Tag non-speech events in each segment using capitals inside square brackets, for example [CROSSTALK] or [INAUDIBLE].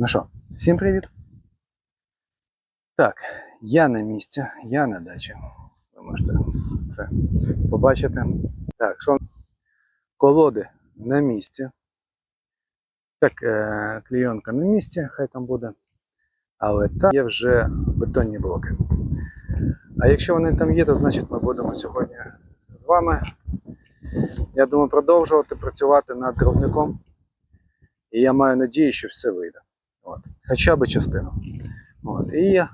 Ну що, всім привіт. Так, я на місці, я на дачі. Ви можете це побачити. Так, що колоди на місці. Так, е, клейонка на місці, хай там буде. Але там є вже бетонні блоки. А якщо вони там є, то значить ми будемо сьогодні з вами. Я думаю, продовжувати працювати над дровником. І я маю надію, що все вийде. От. Хоча б частину. От. І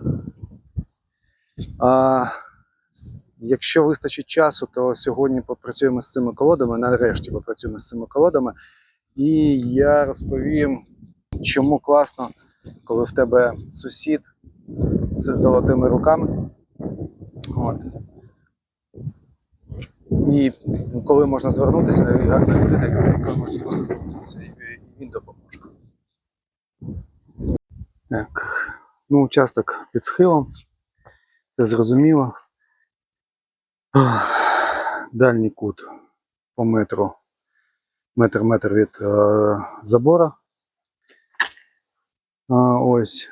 а, якщо вистачить часу, то сьогодні попрацюємо з цими колодами, нарешті попрацюємо з цими колодами. І я розповім, чому класно, коли в тебе сусід з золотими руками. От. І коли можна звернутися, гарна людина, коли можна просто звернутися, і він допоможе. Так, ну, участок під схилом. Це зрозуміло. Дальній кут по метру, метр-метр від е, забора. А, ось.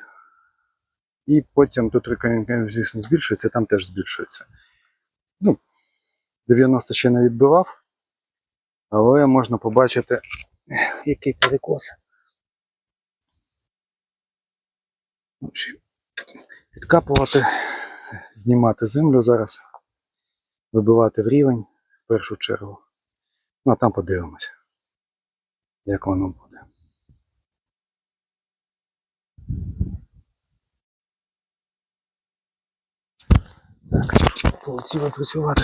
І потім тут рекомендація, звісно, збільшується, там теж збільшується. Ну, 90 ще не відбивав, але можна побачити, який перекос. В общем, Підкапувати, знімати землю зараз, вибивати в рівень в першу чергу. Ну а там подивимось, як воно буде. Так, полетіло працювати.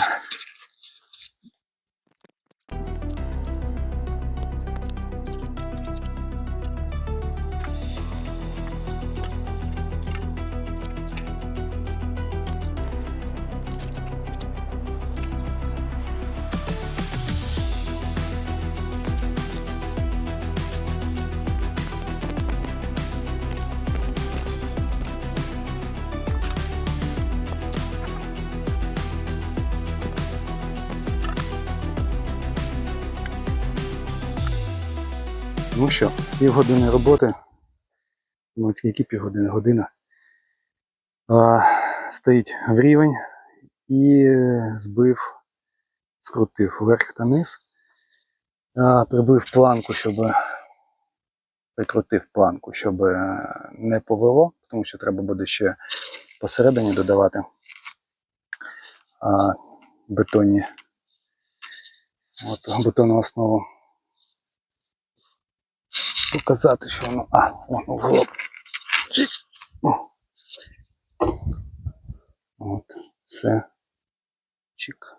Ну що, півгодини роботи. Ну, тільки півгодини, година. А, стоїть в рівень і збив, скрутив вверх та низ. А, прибив планку, щоб прикрутив планку, щоб не повело, тому що треба буде ще посередині додавати а, бетонні. От, бетонну основу показати, що воно. А, воно в лоб. От, це чик.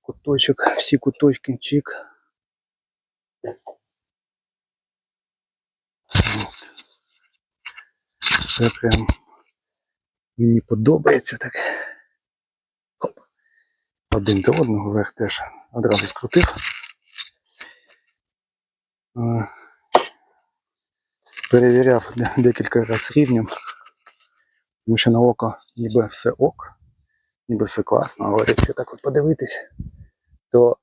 Куточок, всі куточки, чик. От. Все прям мені подобається так. Один до одного вверх теж одразу скрутив. Е, Перевіряв декілька разів рівнем, тому що на око ніби все ок, ніби все класно, але якщо так от подивитись, то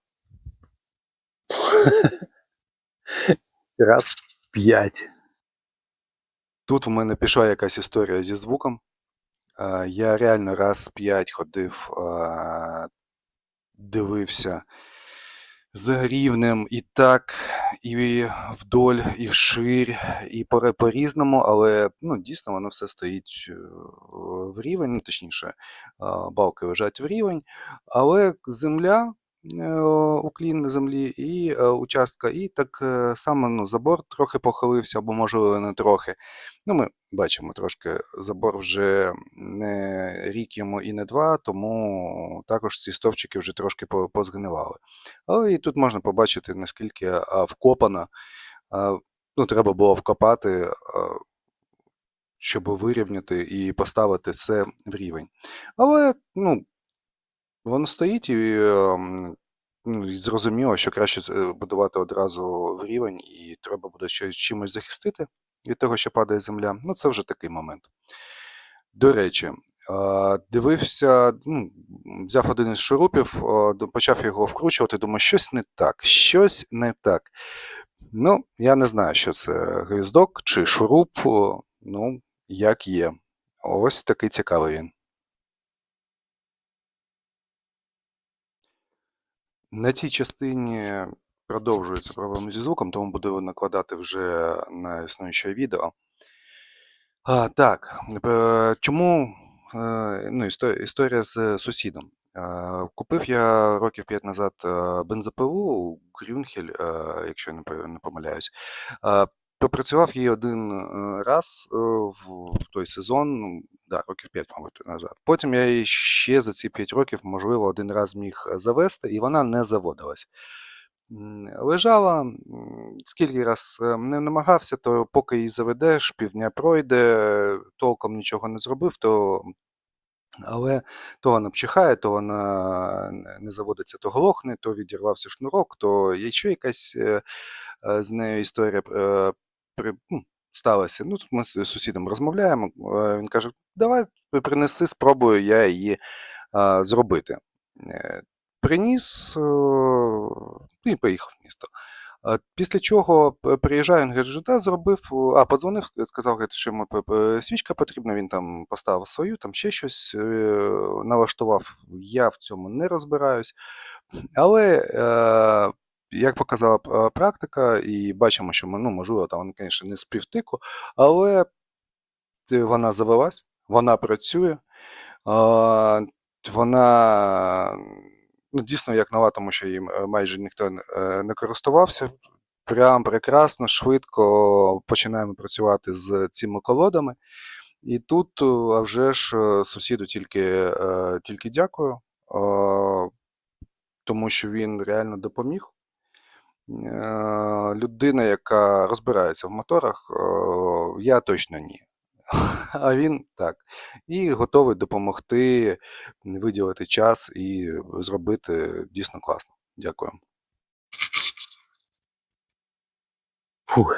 [LAUGHS] раз п'ять. Тут у мене пішла якась історія зі звуком. Е, Я реально раз п'ять ходив, е, дивився за рівнем і так, і вдоль, і вширь, і по- по-різному, але ну, дійсно воно все стоїть е, в рівень, ну, точніше, балки лежать в рівень, але земля. Е, Уклін землі і е, участка, і так е, само ну, забор трохи похилився, або можливо не трохи. Ну, ми бачимо трошки, забор вже не рік йому і не два, тому також ці стовпчики вже трошки позгнивали. Але і тут можна побачити, наскільки вкопано. Ну, треба було вкопати, щоб вирівняти і поставити це в рівень. Але ну, воно стоїть і ем, ну, і зрозуміло, що краще з- будувати одразу в рівень, і треба буде щось чимось захистити від того, що падає земля. Ну, це вже такий момент. До речі, Е, Дивився, ну, взяв один із шурупів, е, почав його вкручувати, думаю, щось не так, щось не так. Ну, я не знаю, що це гвіздок чи шуруп, ну, як є. Ось такий цікавий він. На цій частині продовжуються проблеми зі звуком, тому буду накладати вже на існуюче відео. А, так, е, чому е, ну, історія, з сусідом. Е, Купив я років 5 назад бензопилу Грюнхель, якщо я не по- не помиляюсь. Попрацював її один раз в той сезон, да, років 5, мабуть, назад. Потім я її ще за ці 5 років, можливо, один раз міг завести, і вона не заводилась. Лежала, скільки раз е, не намагався, то поки її заведеш, півдня пройде, толком нічого не зробив, то але то вона пчихає, то вона не- заводиться, то глохне, то відірвався шнурок, то є ще якась е, е, з нею історія при, ну, ми з сусідом розмовляємо. Він каже: давай принеси, спробую я її а, зробити. Е, Приніс і поїхав в місто. Після чого п- приїжджаю, він каже, да, зробив, а подзвонив, сказав, що йому свічка потрібна, він там поставив свою, там ще щось налаштував. Я в цьому не розбираюсь. Але як показала е, практика, і бачимо, що ну, можливо, там вона, звісно, не з півтику, але вона завелась, вона працює, вона ну, дійсно як нова, тому що їм е, майже ніхто не- е, користувався. Прям прекрасно, швидко починаємо працювати з цими колодами. І тут, а вже ж, сусіду тільки, тільки дякую, тому що він реально допоміг. Е, Людина, яка розбирається в моторах, е, я точно ні. [LAUGHS] А він так. І готовий допомогти виділити час і зробити дійсно класно. Дякую. Фух.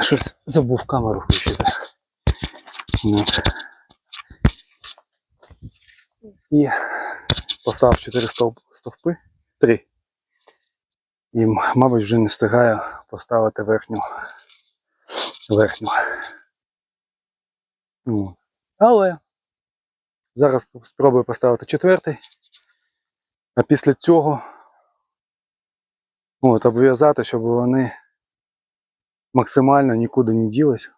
Щось забув камеру включити. Ну. І поставив 4 стовпи. 3. І, мабуть, вже не встигаю поставити верхню. верхню. Ну. Але зараз спробую поставити четвертий. А після цього от, обв'язати, щоб вони максимально нікуди не ділись.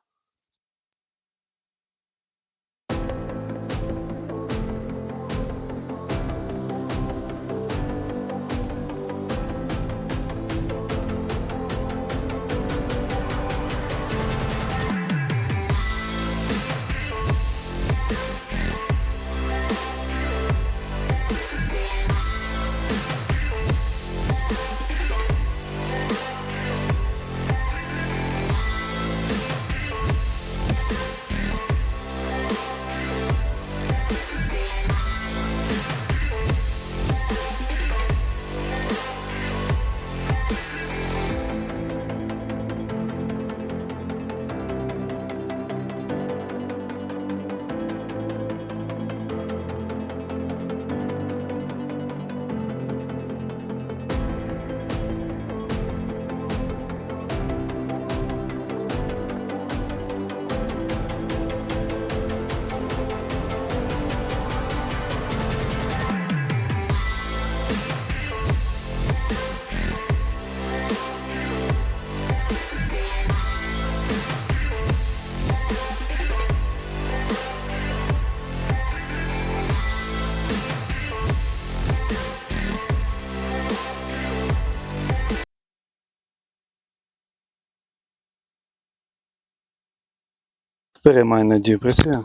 Маю надію працює.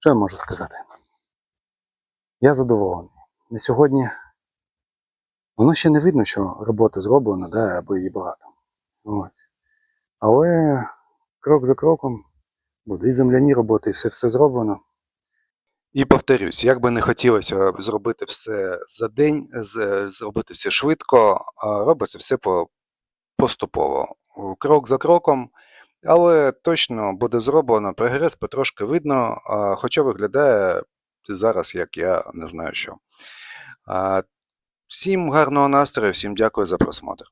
Що я можу сказати? Я задоволений. На сьогодні воно ще не видно, що робота зроблена, да, або її багато. Ось. Але крок за кроком буде і земляні роботи, і все, все зроблено. І повторюсь, як би не хотілося зробити все за день, зробити все швидко, а робиться все поступово. Крок за кроком, Але точно буде зроблено, прогрес потрошки видно, хоча виглядає зараз, як я не знаю що. Всім гарного настрою, всім дякую за просмотр.